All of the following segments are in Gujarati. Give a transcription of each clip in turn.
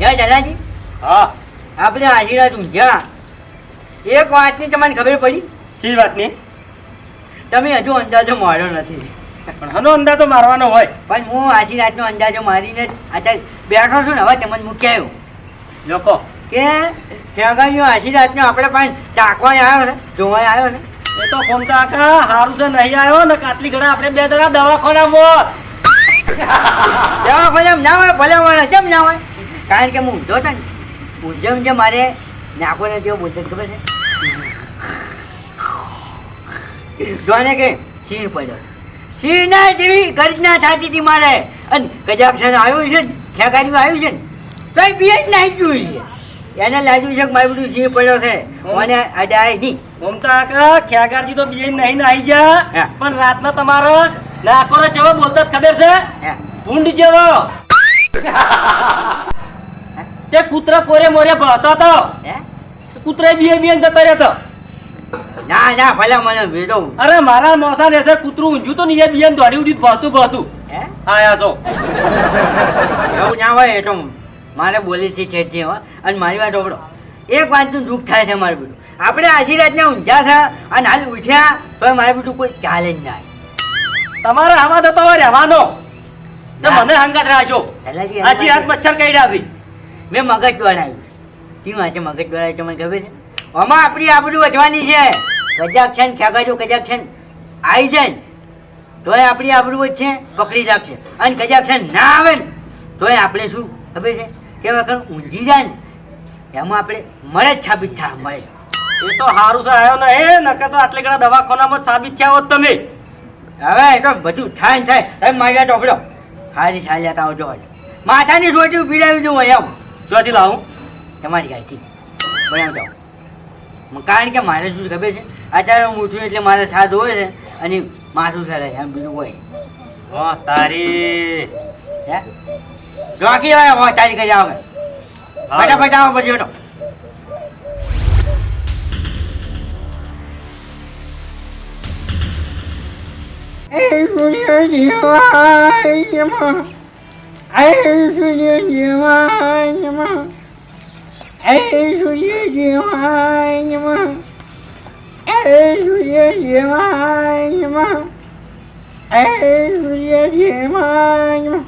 હે જલાજી હા. આપણે આશીર્વાદ ઊંઝા એક વાતની તમને ખબર પડી? શી વાતની? તમે હજુ અંદાજો માર્યો નથી. પણ હનો અંદાજો મારવાનો હોય. પણ હું આશીર્વાદનો અંદાજો મારીને અત્યારે બેઠો છું ને હવે તમને મૂકી લોકો કે ત્યાં આશીર્વાદનો આપણે પણ ચાકવા આવ્યો ને જોવા આવ્યો ને? એ તો કોમતા કાકા હારું છે નહીં આવ્યો ને કાટલી ઘડા આપણે બે જણા દવાખાનામાં. દવાખાના ના હોય ભલે હોય કેમ ના હોય? કારણ કે હું ઊંધો હતો ને ઊંઝો ઊંઝે મારે નાખવાને જેવો બોલતો ખબર છે? જોને કે સિંહ પડ્યો. સિંહના જેવી ગર્જના થતી હતી મારે. અને કજાક્ષણ આવ્યું છે ને ખેગારીમાં આવ્યું છે ને તો બી જ નાહી ગયું છે. એને લાગ્યું છે કે મારું બધું સિંહ પડ્યો છે. મને અડાય નહીં. મમતા કાકા ખ્યાગારજી તો બે નહીં નાહી જા. પણ રાતના તમારો નાખો જેવો બોલતા ખબર છે. ઊંડ જેવો. તે કૂતરા કોરે મોરે ભળતો હતો હે? કૂતરા બીએ બીએ જતો રહેતો. ના ના ભલે મને ભેદો અરે મારા મોસા ને કૂતરું ઊંઝું તો ને બીએ દોડી ઉડી ભળતું ભળતું. હે? આયા તો એવું ના હોય તો મારે બોલીથી છેડતી હો. અને મારી વાત ઓબડો એક વાતનું દુઃખ થાય છે મારે બધું. આપણે આશીર્વાદને ઊંઝા છે અને હાલ ઉઠ્યા તો મારે બધું કોઈ ચાલે જ ના. તમારે આમાં તો તમારે રહેવાનો. તો મને હંગાત રાખજો આજી રાત મચ્છર કઈ છે. મેં મગજ દોડાયું. શું વાંચે મગજ દોડાયું તમને ખબર છે? આમાં આપણી આબરૂ વધવાની છે. કજાક છે ને ખેગાજો કજાક છે ને આવી જાય ને. તોય આપણી આબરૂ વધશે પકડી રાખશે. અને કજાક છે ને આવે ને તોય આપણે શું ખબર છે? કે વખત ઊંઝી જાય ને એમાં આપણે મળે જ સાબિત થાય મળે. એ તો સારું સર આવ્યો ને એ નકર તો આટલે ઘણા દવાખાનામાં સાબિત થયા હોત તમે. હવે એ તો બધું થાય ને થાય. હવે મારી વાત સારી સારી લેતા આવજો માથાની સોટી પીડાવી દઉં એમ. જોથી લાવું. તમારી ગાયથી. બનાવી જાઓ કારણ કે મારે શું ખબર છે? અત્યારે હું ઉઠું એટલે મારે સાથ હોય છે અને માથું ફેરાય એમ બીજું હોય હો તારી. હે? જોકી હોય હો તારી કરી આવે. ફટાફટ આવો પછી એ સૂર્ય દેવાયમાં એ સૂર્ય દેવાયમાં એ સૂર્ય દેવાયમાં એ સૂર્ય સૂર્ય દેવાયમાં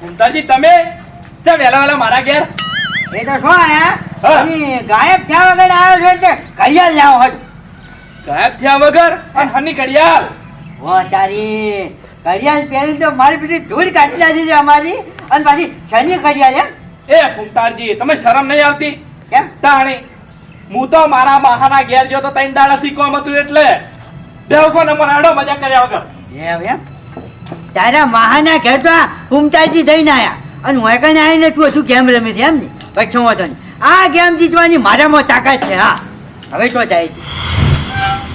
મુમતાજી તમે ચા વહેલા વહેલા મારા ઘેર? એ તો શું આયા? હા. ગાયબ થયા વગર આવ્યો છે એટલે ઘડિયાળ લાવો હટ ગાયબ થયા વગર અને હની ઘડિયાળ. વો તારી ઘડિયાળ પહેરી તો મારી બધી ધૂળ કાઢી નાખી છે અમારી. અને પાછી શનિ ઘડિયાળ એ ફૂમતાળજી તમે શરમ નહીં આવતી? કેમ? તાણી હું તો મારા માહાના ઘેર ગયો તો તૈન દાડાથી કોમ હતું એટલે દેવસો ને મને અડો મજા કર્યા વગર. એમ એમ? તારા મહાના ઘેર તો આ દઈને આવ્યા અને હું કઈ આવીને તું શું ગેમ રમે છે એમ ને? પછી નહીં. આ ગેમ જીતવાની મારામાં તાકાત છે હા. હવે તો જાય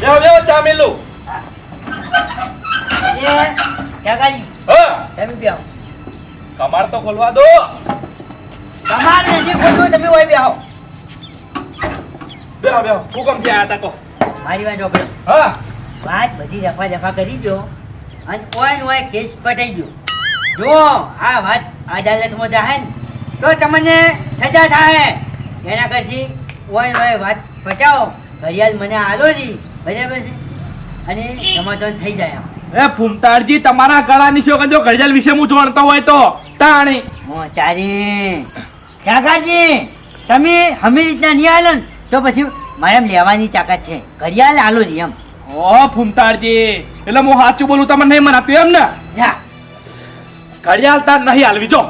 બેવ લેવો ચા મેલું બેહો. કમાર તો ખોલવા દો. તમારે નથી ખોટું તમે હોય બેહો બેવ બેવ હુકમથી આયા તા કહો. મારી વાત ઓપડો હા. વાત બધી રફા દફા કરી દો અને ઓય ને ઓય કેસ પટાઈ ગયો જો આ વાત અદાલતમાં જાય ને તો તમને સજા થાય એના કરતી ઓય ને ઓય વાત પટાવો. ઘડિયાળ મને આલો જી બરાબર છે? અને સમાધાન થઈ જાય એ ફૂમતાળજી તમારા ગળાની શોખ જો ઘડિયાળ વિશે હું જાણતો હોય તો. તાણી. કાકાજી તમે હમી રીતના નહીં આલો ને તો પછી મારે લેવાની તાકાત છે. ઘડિયાળ આલો જી એમ. ઓ ફૂમતાળજી એટલે હું સાચું બોલું તમને નહીં મનાતું એમ ને? ઘડિયાળ તાર નહીં હાલવી જો.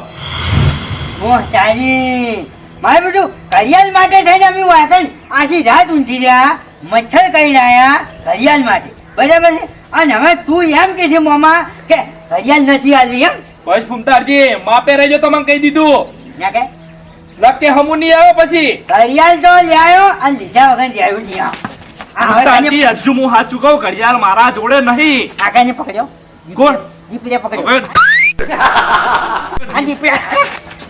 તારી મારે બધું ઘડિયાળ માટે થઈને અમે વાંકણ આખી રાત ઊંઘી રહ્યા. મચ્છર કરી રહ્યા ઘડિયાળ માટે. બરાબર છે? અને હવે તું એમ કે છે મોમાં કે ઘડિયાળ નથી આવી એમ? બસ ફૂમતારજી માપે રહેજો તમને કહી દીધું. ના કે લખે હમુ નહીં આવ્યો પછી. ઘડિયાળ તો લ્યાયો અને લીધા વગર લ્યાયો નહીં આમ. આ હવે હજુ હું હાચું કહું ઘડિયાળ મારા જોડે નહીં. કાકાને પકડ્યો? કોણ? દીપડે પકડ્યો.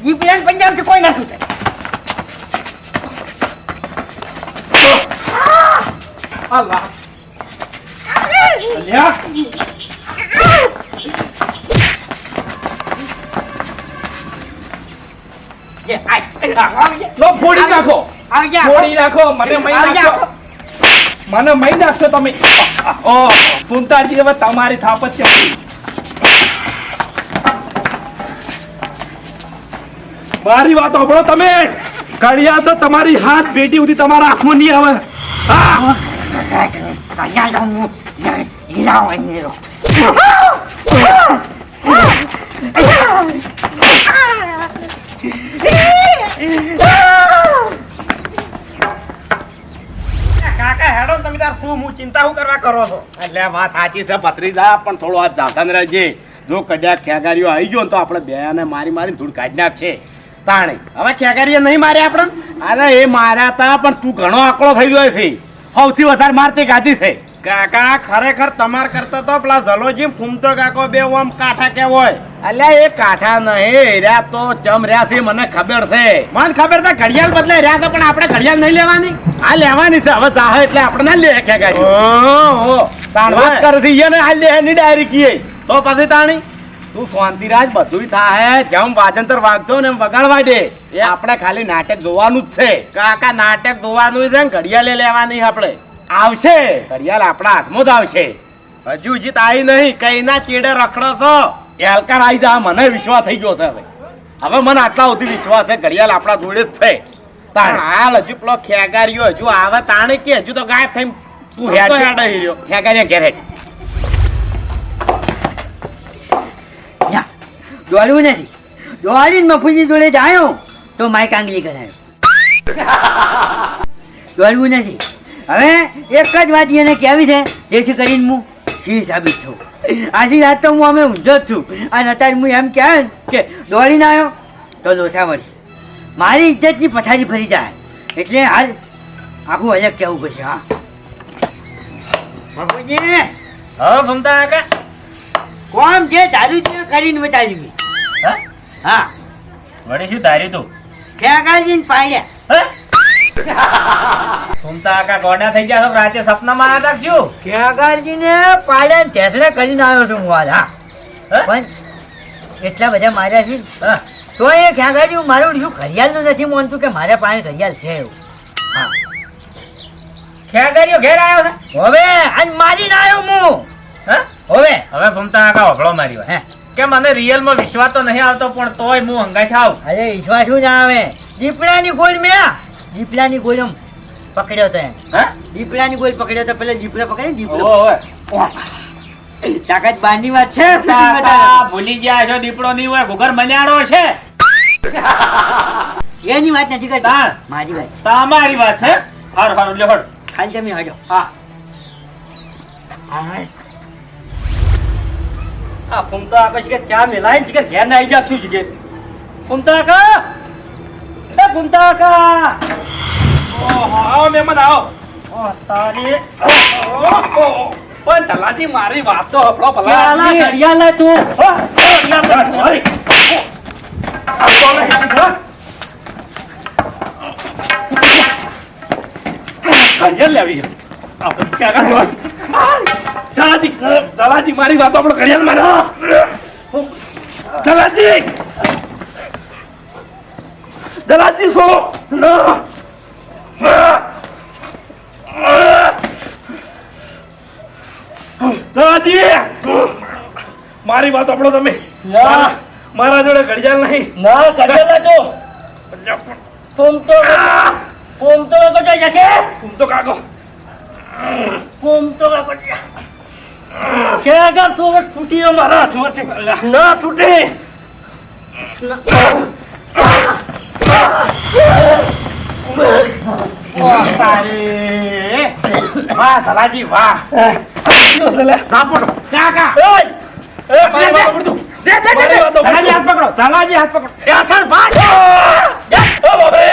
દીપડે આ પંજાબ કોઈ ના છૂટે Allah. Allah. તમારી થાપત્ય મારી વાત સાંભળો તમે. ઘડિયાળ તો તમારી હાથ પેટી સુધી તમારા આંખમાં નહીં આવે. હું કાકા, હેડો તમે તાર શું, હું ચિંતા શું કરવા કરો છો? એટલે વાત સાચી છે, ભત્રીજા, પણ થોડો આ સાવધાન રહેજે. જો કદાચ ખેગારીઓ આવી ગયો તો આપણે બે મારી મારી ધૂળ કાઢી નાખશે. તાણે. હવે ખેગારીએ નહીં માર્યા આપણે? અરે, એ માર્યા તા, પણ તું ઘણો આકડો થઈ ગયો છે. સૌથી વધારે મારતી ગાધી છે. કાકા ખરેખર તમાર કરતા તો પેલા જલોજી ફૂમતો કાકો બે ઓમ કાઠા કે હોય. અલ્યા એ કાઠા નહીં રહ્યા તો ચમ રહ્યા છે મને ખબર છે. મને ખબર છે ઘડિયાળ બદલે રહ્યા તો પણ આપણે ઘડિયાળ નહીં લેવાની. આ લેવાની છે હવે જાહે એટલે આપણે ના લે કે ગાડી. ઓ તાણ વાત કરે છે ઈને આ લે એની ડાયરી કીએ. તો પછી તાણી? તું શાંતિરાજ બધુંય થાય. જેમ વાજંતર વાગતો ને એમ વગાડવા દે. આપણે ખાલી નાટક જોવાનું જ છે. કાકા નાટક જોવાનું છે ને ઘડિયાળે લેવાની આપણે. આવશે. ઘડિયાળ આપણા હાથમાં જ આવશે. હજુ જીત આવી નહીં. કઈ ના ચેડે રખડો છો? એલકાર આવી જા. મને વિશ્વાસ થઈ ગયો છે હવે. હવે મને આટલા સુધી વિશ્વાસ છે. ઘડિયાળ આપણા જોડે જ છે. તાણ. હાલ હજુ પેલો ખેગારીઓ હજુ આવે. તાણે કે હજુ તો ગાયબ થઈ તું હેડ. હેડ રહ્યો. ખેગારીયા ઘેર હેડ. દોડવું નથી. દોડીને મફુજી જોડે જાયો તો માય કાંગલી કરાયો. દોડવું નથી. હવે એક જ વાત એને કહેવી છે જેથી કરીને હું સી સાબિત થઉં. આજી રાત તો હું અમે ઊંધો જ છું. અને અત્યારે હું એમ કહે કે દોડીને આવ્યો તો લોચા મળશે મારી ઇજ્જતની પથારી ફરી જાય. એટલે હાલ આખું અલગ કહેવું પડશે હા. બાપુજી! હવે ભમતા કાકા. કોમ જે દારૂ છે કરીને બતાવ્યું હા? વળી શું ધાર્યું તું? ખેગાજીને પાડ્યા. હે? ભમતા કાકા ગોડા થઈ ગયા રાતે સપનામાં આવ્યા તા શું ખેગાજીને પાડ્યા ને ટેસરે કરીને આવ્યો છું હું હાલ હા. પણ એટલા બધા માર્યા છે તો એ ખેગાજી મારું શું ઘડિયાળનું નથી માનતું કે મારે પાસે ઘડિયાળ છે એવું? હા. ઘેર આવ્યો છે? હવે આજ મારીને આવ્યો હું. હા? હવે. હવે ભમતા આકા હોભળો મારી વાત હે. કે મને રિયલમાં વિશ્વાસ તો નહીં આવતો પણ તોય હું હંગાઈ થાવ અરે વિશ્વાસ શું ના આવે દીપડાની ગોળ મેં. દીપડાની ગોળ પકડ્યો તો હે? દીપડાની ગોળ પકડ્યો તો પેલા દીપડો પકડે દીપડો. તાકાત બારની વાત છે ભૂલી ગયા છો દીપડો નહીં હોય ઘુગર મલ્યાડો છે. એની વાત નથી કરતા. મારી વાત તમારી વાત છે. હારું હારું લ્યો ખાલી તમે હજો હા. હા. આ ફૂમતા કાકા કે ચા મેલાય કે ઘેર ના આવી જા શું શીખે ફૂમતા કાકા એ ફૂમતા ઓહો, આવો મહેમાન આવો. ઓ તારી પણ તલાજી મારી વાત તો હપડો ભલા ઘડિયા લે તું? ઘડિયાળ લેવી છે. આપણે ક્યાં તલાજી, તલાજી, મારી વાતો આપણે ઘડિયાળ માનો તલાજી તલાજી સો! તલાજી મારી વાત આપણો તમે. મારા જોડે ઘડિયાળ નહીં. ના ઘડિયાળ લે તું ફૂમતો ફૂમતો કાકા જશે તું તો કાકો ફૂમતો કાકા કે અગર તો છૂટી અમારા મારા હાથમાંથી ના છૂટે. વાહ ધલાજી વાહ. કાકા મારી મારી ધલાજી હાથ પકડો. ધલાજી હાથ પકડો. ભાગ ઓ બાપરે!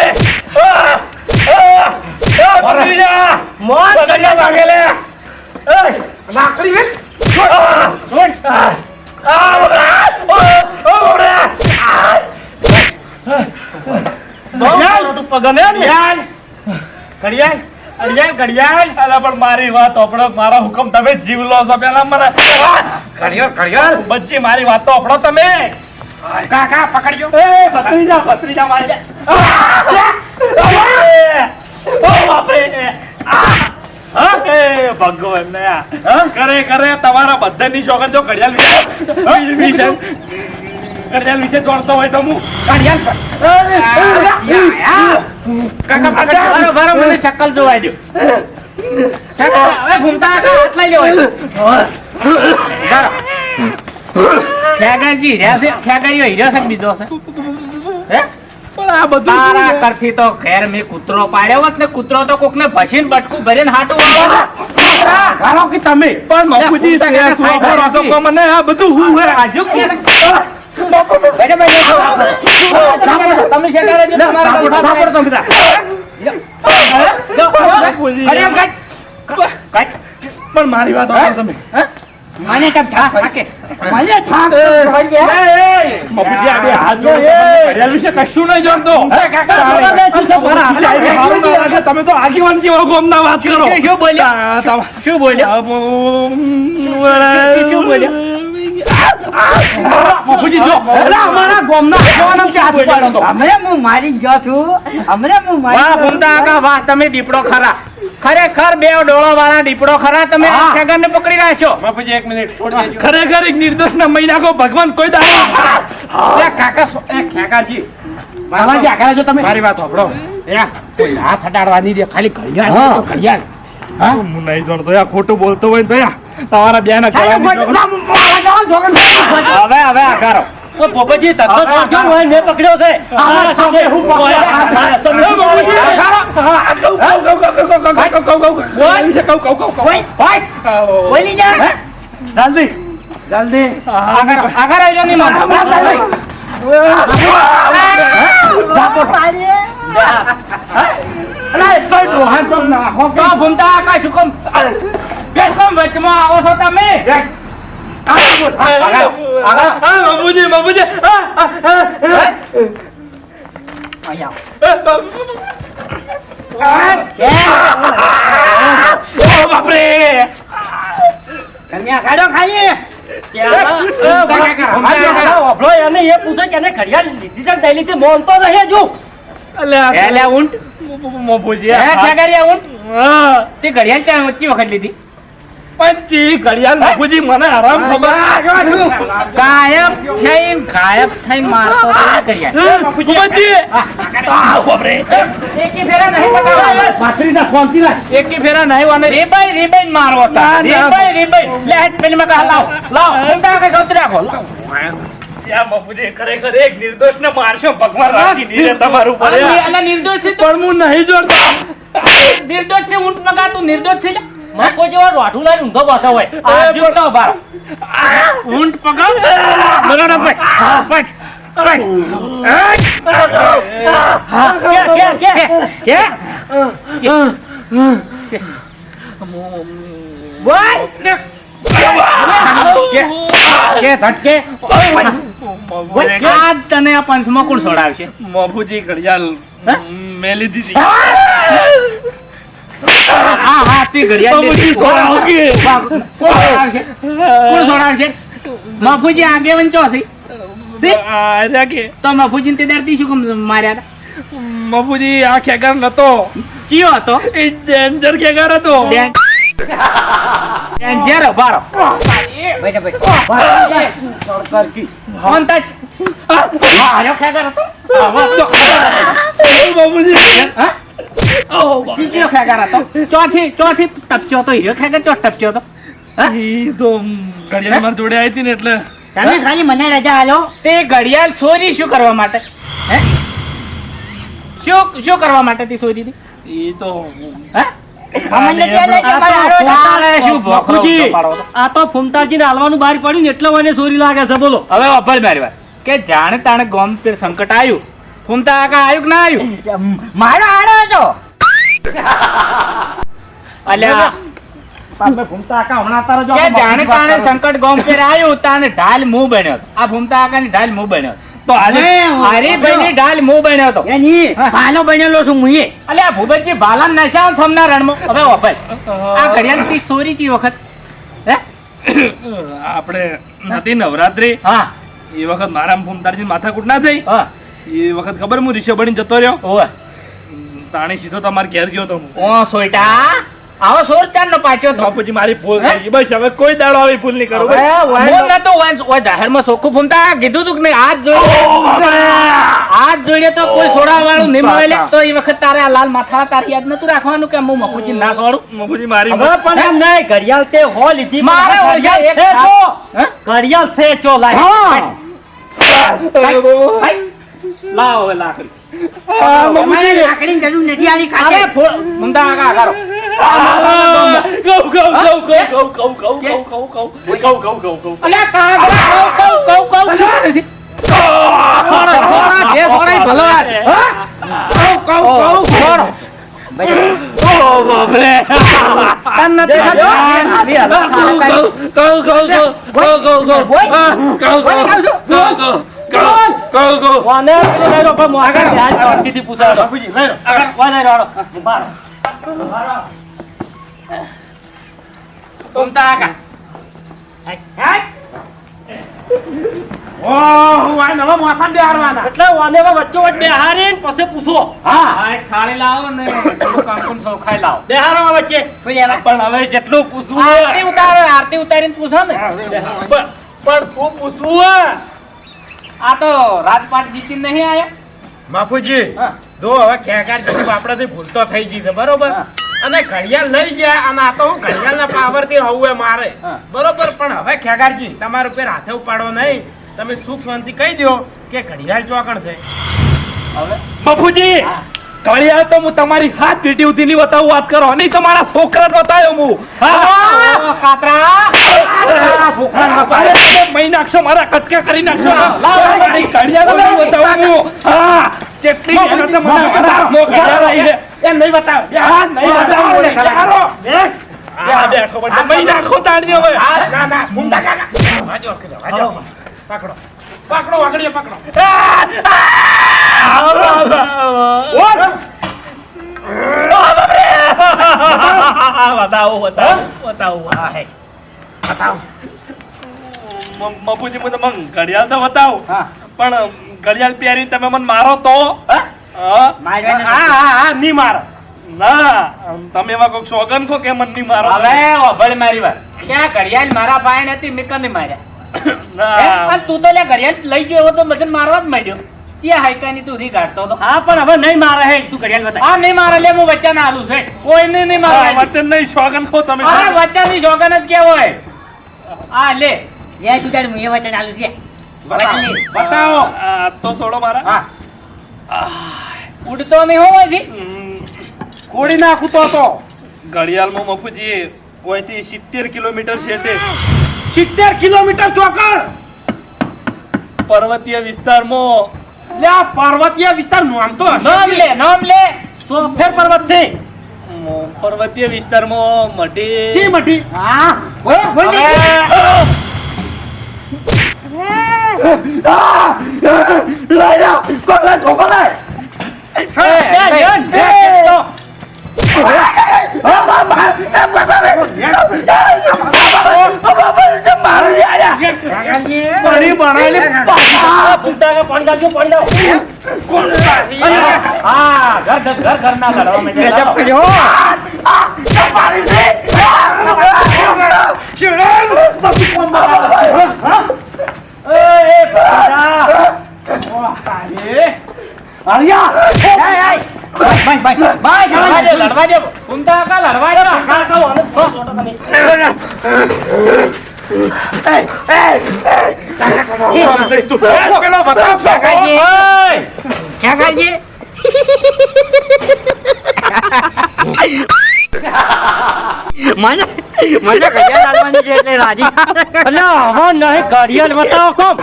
લાકડી વેચ છોડ! મારી વાત ઓપડો મારા હુકમ તમે જીવ લો છો પેલા મને ઘડિયાળ ઘડિયાળ બચ્ચી મારી વાત તો આપણો તમે કાકા પકડજો એ ભત્રીજા ભત્રીજા મારી જા. ભગવાન. કરે કરે તમારા બધાની શોખન જો ઘડિયાળ વિશે ઘડિયાળ વિશે જોડતો હોય તો હું ઘડિયાળ મને શકલ જોવા દો હવે ઘૂમતા હાથ લઈ બીજો છે? આ બધું તારા કરથી તો ઘેર મેં કૂતરો પાડ્યો હોત ને કૂતરો તો કોકને ભસીને બટકું ભરીને હાટું વાળો કે તમે પણ પૂછતા છે, કાકા શું સાહેબ તો મને આ બધું હું હે આજુ કે તમે છે જો તમારા સાંભળો તમે બધા. અરે કાઢ. કાઢ. પણ મારી વાત તમે મને કેમ થા થાકે મને એ, બાપુજી આ બે હાથ જોડો. ઘડિયાળ વિશે કશું નહીં જાણતો. અરે કાકા, તારે- તમે શું છો? મારા હાથે આવી હારું ના લાગે. તમે તો આગેવાન જેવા ગોમના વાત કરો શું- શું બોલ્યા? શું બોલ્યો શું બોલ્યો? બાપુજી જો અમારા ગોમના આગેવાનો કે હાથ પાડો તો. હમણાં હું મારી ગયો છું હમણાં હું મારી વાહ ભૂમતા કાકા વાહ તમે દીપડો ખરા ખરેખર બે ડોળો વાળા દીપડો ખરા તમે હા. ને પકડી રહ્યા છો બાપુજી એક મિનિટ છોડી દેજો ખરેખર એક નિર્દોષના મહિલા કો ભગવાન કોઈ દાડો કાકા ખેગાજી મામાજી આગળ જો તમે? મારી વાત સાંભળો. કોઈ હાથ અડાડવા દે ખાલી ઘડિયાળ હા. ઘડિયાળ. હા? હું નહીં જોડતો યાર ખોટું બોલતો હોય ને તો તમારા બે ના હવે હવે આકારો ઓ તત્વ મેં પકડ્યો ને, ઓય મેં પકડ્યો છે આ સામે હું પકડ્યો? ઓય, તમે બોલી. જા. જલ્દી. જલ્દી. આગળ આગળ આવી જાઓ નહીં મામા. તો ભૂમતા કાકા શું કામ કામ વચમાં આવો છો તમે. બાબુજી બાબુજી. ઓ બાપરે કન્યા કાઢો તે ઘડિયાળ ત્યાં વચ્ચે વખત લીધી. પંચી ઘડિયાળ બાપુજી મને આરામ ખબર. ગાયબ થઈ ગાયબ થઈ મારતો એકી ફેરા નહીં પટાવવાનો. પાથરીના શાંતિ રાખ. એકી ફેરા નહીં અને રીબાઈ રીબાઈ મારવો હતો. ના, ના. રીબાઈ રીબાઈ. લે હેડ પેલી માં કહા લાવ. લાવ ઊંટા કે ગોતરી રાખો. ખરેખર એક નિર્દોષને મારશો ભગવાન રાખી તમારું ની- નિર્દોષ છે પણ હું નહીં જોડતો. નિર્દોષ છે ઊંટ મગા તું નિર્દોષ છે. મકો જેવા રોઢું લાવીને ઊંધો બાંધો હોય. આ જીવતો ઊભા રહો. ઊંટ પકડ. ધટકે. બોલ. આ તને આ પંચમાં કોણ છોડાવશે મોભુજી ઘડિયાળ મેલી દીધી હા હા તે ઘડિયાળ બાપુજી. કોણ છે કે તો મફુજી તે દર્દી શું કેમ માર્યા હતા? બાપુજી આ ખેગાર નતો. કયો હતો? એ ડેન્જર ખેગાર હતો. ડેન- ડેન્જર તાજ? હા, ખેગર હતો. બાપુજી. હા? ચીકીયો ખેગર હતો. ચોથી ચોથી ટપચ્યો તો હીરો ખેગર ચો ટપચ્યો તો. ઈ તો ઘડિયાળ માર જોડે આવી હતી ને એટલે. તમે ખાલી મને રજા આલો. તે ઘડિયાળ ચોરી શું કરવા માટે? હે? શું શું કરવા માટે તી ચોરી હતી ઈ તો હે? આ તો ફૂમતાજીને હાલવાનું બહાર પડ્યું ને એટલે મને ચોરી લાગે છે બોલો. હવે અભલ મારી વાત. કે જાણે તાણે ગોમ સંકટ આવ્યું ફૂમતા આકા આવ્યું કે ના આવ્યું મારો આડો હતો. અલ્યા તમે ફૂમતા આકા હમણાં તારે જો કે જાણે તાણે સંકટ ગોમ પર આવ્યું તાને ઢાલ મું બન્યો. આ ફૂમતા આકાની ઢાલ મું બન્યો હતો. તો આજે હરીભાઈની ઢાલ મું બન્યો હતો. એની ભાલો બનેલો છું મુએ. આ ભૂપતજી ભાલા નશા સમના રણમાં. હવે અભલ આ ઘડિયાળથી ચોરી ચી વખત. હે? આપણે નથી નવરાત્રી. હા. એ વખત મારા ફૂમતારજી માથાકૂટ ના થઈ. હા. એ વખત ખબર હું રિક્ષા બની જતો રહ્યો? ઓવે તાણી સીધો તમારે ઘેર ગયો તો હું. ઓ સોઈટા આવો સોર ચાર નો પાછો તો. પછી મારી ભૂલ થઈ ગઈ. બસ હવે કોઈ દાડો આવી ભૂલ નહીં કરું. બસ. ના તો વાંચ જાહેરમાં સોખું ફૂમતા. કીધું તું કે નહીં? આજ જોડે આજ જોડે તો કોઈ સોડા વાળું નહીં મળે તો એ વખત તારે આ લાલ માથા તારી યાદ નતું રાખવાનું કે હું મફુજી ના સોડું? મફુજી મારી હવે પણ એમ નહીં. ઘડિયાળ તે હો લીધી. મારે ઘડિયાળ છે ચો? ઘડિયાળ છે ચો લાવો હવે લાકડી લાકડી જરૂર નથી કરોલ હા આ લાવો ને કાંકુન સોખાઈ લાવો. બેહારો વચ્ચે. પણ હવે જેટલું પૂછવું આરતી ઉતારે આરતી પૂછો ને. પણ ખૂબ પૂછવું આ તો રાજપાટ જીતીને નહીં આયા? બાપુજી. જો હવે ખેગાર જેવી આપણાથી ભૂલ તો થઈ ગઈ છે બરોબર? અને ઘડિયાળ લઈ ગયા અને આ તો હું ઘડિયાળના પાવરથી હોવું એ મારે. બરોબર? પણ હવે ખેગારજી તમારા પેર હાથે ઉપાડો નહીં. તમે સુખ શાંતિ કહી દો કે ઘડિયાળ ચોકણ છે. બાપુજી ઘડિયાળ તો હું તમારી હાથ પેટી ઉધી ની બતાવું વાત કરો નહીં તમારા મારા છોકરા બતાવ્યો હું. કાતરા નાખશો મારા કટકા કરી નાખશો. પકડો. પકડો વાગડીએ પકડો. બતાવો બતાવો બતાવો. હા હે. બતાવો. મ- મને મને ઘડિયાળ તો બતાવો. પણ ઘડિયાળ પહેરીને તમે મને મારો તો? હા? હા? હા હા નહીં મારો. ના તમે એવા કોઈક સોગન છો કે મને નહીં મારો? હવે ઓભળ મારી વાત. ક્યાં ઘડિયાળ મારા પાય નથી મેં કને માર્યા? ના. તું તો લે ઘડિયાળ લઈ ગયો તો મજન મારવા જ માંડ્યો. ત્યાં હાઈકાની તું રી કાઢતો હતો. હા પણ હવે નહીં મારે હે તું ઘડિયાળ બતા આ નહીં મારે લે હું વચ્ચે ના આલું છે. કોઈને નહીં હા, મારે વચન નહીં સોગન ખો તમે અરે વચ્ચાની સોગન જ કેવો હોય. આ લે. લે તું તારું મુએ વચન આલુ છે. બતાવો. બતાવો. તો છોડો મારા. હા. ઉડતો નહીં હોય જી કોડી નાખું તો તો. ઘડિયાળમાં મફુજી કોઈથી સિત્તેર કિલોમીટર છેટે સિત્તેર કિલોમીટર ચોકડ. પર્વતીય વિસ્તારમાં. લે પર્વતીય વિસ્તાર નામ તો નામ લે નામ લે. સોફેર પર્વત છે. પર્વતીય વિસ્તારમાં મઢી. જી મઢી. હા. เลยอ่ะกดเล่นของก็ได้เฮ้ยเดินเดิน शिवराम કાઢજે મને મને કજા લાગવાની છે એટલે રાજી. અલ્યા, હવે નહીં કરિયર બતાવો કોમ.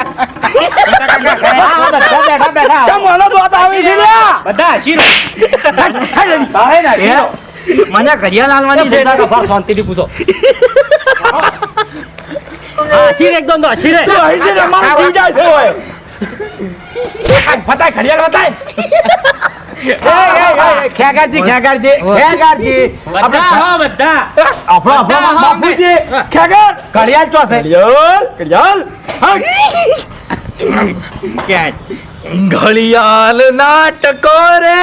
હા, બેઠા બેઠા. ચમ મને દોત આવી છે બધા હસી રહ્યા. હસી. મને ઘડિયા લાલવાની છે ભાર શાંતિથી પૂછો. હા, હસી રે એકદમ તો હસી રે. તું અહીં છે મારો જીવ જાય છે ઓય. ફટાય ઘડિયાળ બતાય ખેગારજી ખેગારજી ખેગારજી. બધા હો, બધા. આપણો આપણો બાપુજી. ખેગર. ઘડિયાળ ચો છે ઘડિયાળ ઘડિયાળ. ઘડિયાળ નાટકો રે.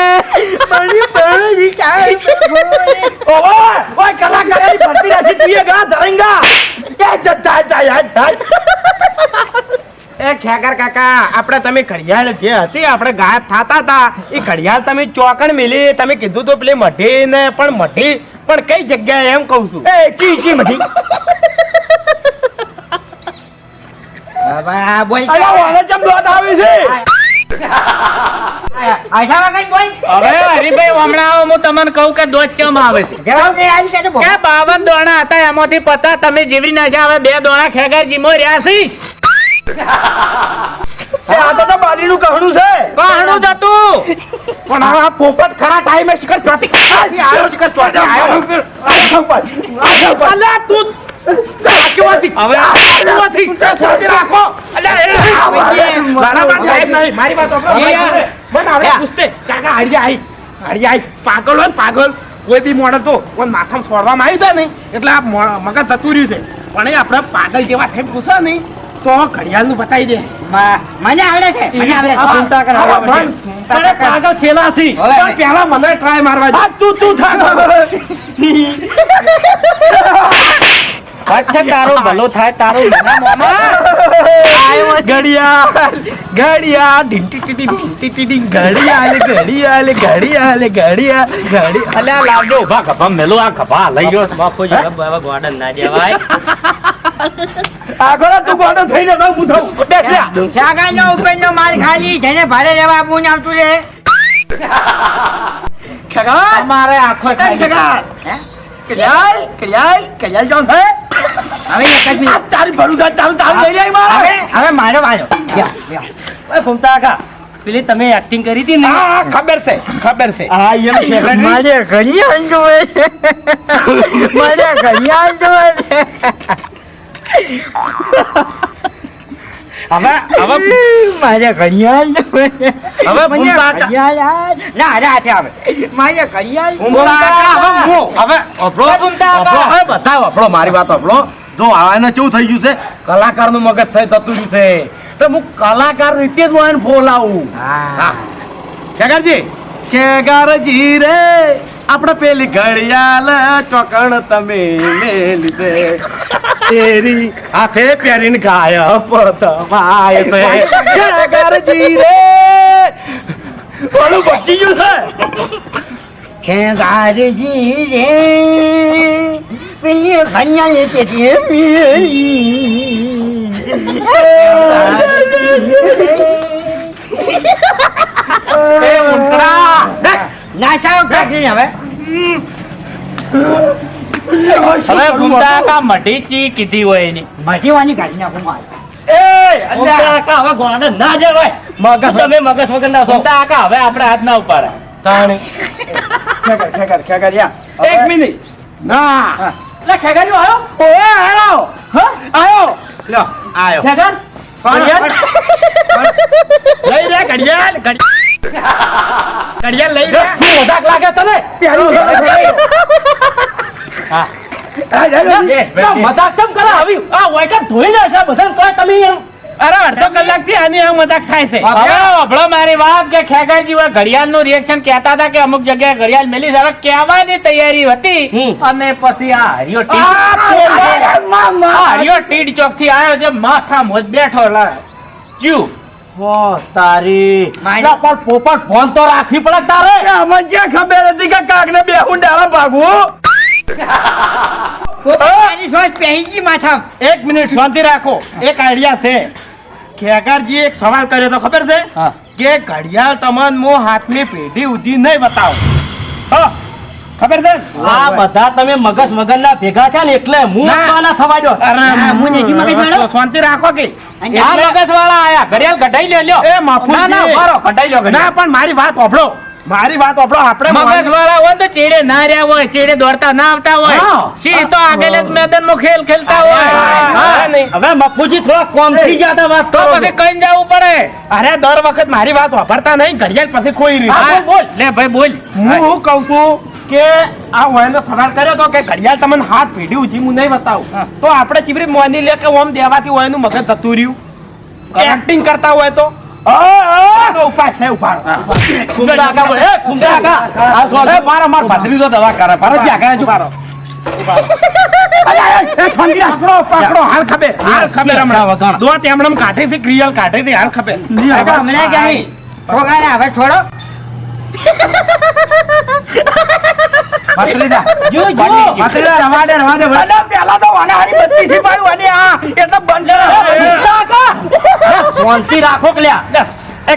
બળી બળી ઓય ઓય કલાકારની ભરતી રાશિ તું ગા ધરંગા. એ જતા જા જાય એ ખેકર કાકા આપણે તમે ઘડિયાળ જે હતી આપણે ગાયબ થતા હતા એ ઘડિયાળ તમે ચોકણ મિલી તમે કીધું તો પેલી મઢી ને પણ મઢી પણ કઈ જગ્યાએ એમ કહું છું? એ ચી ચી મઢી. બોલ અલા વાળા ચમ દોત આવે છે. હવે હરીભાઈ હમણાં હું તમને કહું કે દોધ ચમ આવે છે. કે બાવન દોણા હતા એમાંથી પચાસ તમે જીવરી નાખ્યા હવે બે દોણા ખેગાર જીમો રહ્યા છે. આ તો તો બારીનું કહણું છે. કહણું જ હતું. પણ આ પોપટ ખરા ટાઈમે શિખર ચોથી આવ્યો શિખર ચોથી આવ્યો તું પાગલ હોય પાગલ. કોઈ બી મોડલ તો કોઈ માથામાં છોડવામાં આવ્યું છે ને એટલે આ મગજ જતું રહ્યું છે. પણ એ આપણે પાગલ જેવા થઈ પૂછે ને તો ઘડિયાળનું બતાવી દે. મને આવડે છે મને આવડે છે. કર, તને પાગલ પણ પહેલા મને ટ્રાય મારવા દે. તું તું અચ્છા તારો ભલો થાય તારો નાના મામા. ઘડિયાળ ઘડિયાળ ડીન ટી ટી ઘડિયા ટી ઘડિયા ડીન ઘડિયા ઘડિયાળ ઘડિયા ઘડી અલે આ લાવજો ઊભા ગભા મેલો આ ગભા લઈ ગયો. બાપુજી બાબા ગોડન ના જવાય. આગળ તું ગોડો થઈને તો હું થઉં બેસ લે. શાકાનો ઉપરનો માલ ખાલી? જેને ભારે રહેવા આપવું ને આવતું રે ખેગાર? અમારે આખો હે? ઘડિયાળ ઘડિયાળ ઘડિયાળ જો છે? હવે એક જ મિનિટ. તારી ભલું થાય તારું તારું લઈ જાય મારે. હવે હવે મારો લ્યો. ઓય ફૂમતા કાકા પેલી તમે એક્ટિંગ કરી હતી ને? હા ખબર છે ખબર છે. હા એમ secretary. મારે ઘડિયાળ જોવે છે. મારે ઘડિયાળ જોવે છે. હવે હવે મારે ઘડિયાળ હવે મને ફૂમતા કા- ઘડિયાળ ના અરે આવે. મારે ઘડિયાળ હવે હવે અભળો ફૂમતા કા. અભળો, હવે બધા અભળો મારી વાત અભળો. જો આને કેવું થઈ ગયું છે? કલાકારનું મગજ થઈ જતું રહ્યું છે. તો હું કલાકાર રીતે જ હું આને ફોલાવું. હા. કેગારજી ખેગારજી રે. આપણે પેલી ઘડિયાળ ચોકણ તમે મેલી દે. તેરી હાથે પહેરીને ગાયબ તમાય છે. ખેગારજી રે થોડું બચી ગયું છે. ખેગારજી રે પેલી ઘડિયાળ તેથી એ ઊંટડા નાચાઓ કાઢી હવે. હવે ફૂમતા કા મઢી ચી કીધી હોય એની? મઢીવાની કાઢી નાખું મારે. એ ફૂમતા કા હવે ગોણે ના જવાય? મગજ તમે મગજ વગર ના છો? ફૂમતા કા હવે આપણે હાથ ના ઉપર? તાણે. ખેગર ખેગર ખેગર યા. એક મિનિટ. ના. એટલે ખેગાર્યો આવ્યો ઓએ આવ્યો હ? આવ્યો લ્યો આવ્યો ખેગાર લઈ લે ઘડિયાળ ઘડી- ઘડિયાળ લઈ લે શું મજાક લાગે તને? મજાક કેમ કરે આવી આ વાયકા ધોઈ જશે બધા તો તમે એમ અરે અડધો કલાકથી આની આ મજાક થાય છે. અભળો મારી વાત કે ખેગારજી હોય ઘડિયાળનું રિએક્શન કહેતા હતા કે અમુક જગ્યાએ ઘડિયાળ મેલી છે. કહેવાની તૈયારી હતી અને પછી આ હરિયો ટીડ હરિયો ટીડ ચોકથી આવ્યો છે માથા મોજ બેઠો લા. ક્યુ? તારી. પણ પોપટ ફોન તો રાખવી પડે તારે. અમને જ્યાં ખબર હતી કે કાક ને બે હું? ડાળા ભાગવું. એક મિનિટ શાંતિ રાખો. એક આઈડિયા છે. ખેગારજી એક સવાલ કર્યો તો ખબર છે? કે ઘડિયાળ તમને મો હાથની પેઢી ઉધી નહીં બતાવો. ખબર છે? આ બધા તમે મગજ મગજ ના ભેગા છે ને એટલે હું. ના. થવા દો અરે નથી મગજવાળો. શાંતિ રાખો કે. આ મગજ વાળા આયા. ઘડિયાળ કઢાઈ લે લ્યો. એ માફુજી. ના ના મારો કઢાઈ લ્યો ના પણ મારી વાત ઓભળો મારી વાત આપણો આપણે મગજ વાળા હોય તો ચેડે ના રહ્યા હોય ચેડે દોડતા ના આવતા હોય. સી તો આગળ જ મેદાનમાં ખેલ ખેલતા હોય. હા, હા. નહીં. હવે મફુજી થોડા કોમ થઈ જતા વાત તો પછી કઈ જવું પડે? અરે દર વખત મારી વાત વાપરતા નહીં ઘડિયાળ પછી કોઈ હા, રીતે બોલ. લે ભાઈ બોલ. હું કહું છું કે આ વહેલો સવાલ કર્યો તો કે ઘડિયાળ તમને હાથ પેઢી છે હું નહીં બતાવું. તો આપણે ચીવરી મોની લે કે ઓમ દેવાથી વયનું મગજ થતું રહ્યું? એક્ટિંગ કરતા હોય તો? મારા માર ભત્રીજો દવા કરે હવે છોડો ભત્રીજા જો, પેલા તો વાને બંધ કાકા. રાખો કે લ્યા. એ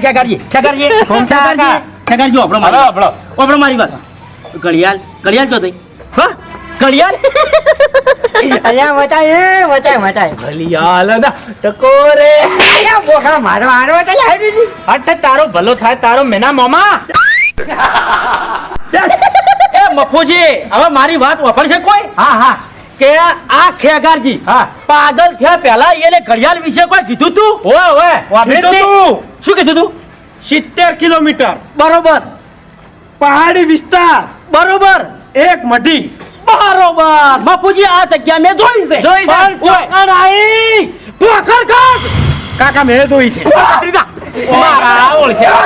ફૂમતા કાકા. ખેગારજી, ઓભળો મારી. વાત. ઓભળો મારી વાત. ઘડિયાળ ઘડિયાળ જો થઈ હા? ઘડિયાળ? અલ્યા વટાય એ વટાય વટાય ઘડિયાળ ના ટકોરે અલ્યા બોખા મારો આરો વટાય આવી અટ તારો ભલો થાય તારો મેના મામા. એ મફુજી હવે મારી વાત વાપરશે કોઈ? હા હા. કે આ ખેગારજી હા. પાગલ થયા પહેલા એને ઘડિયાળ વિશે કોઈ કીધું તું? ઓય ઓય કીધું તું? તું. શું કીધું તું? સિત્તેર કિલોમીટર. બરોબર. પહાડી વિસ્તાર. બરોબર. એક મઢી. બરોબર. બાપુજી આ જગ્યા મેં જોઈ છે. જોઈ છે. પણ આઈ. પોખર કાઢ કાકા મેં જોઈ છે. મારા ઓળખ્યા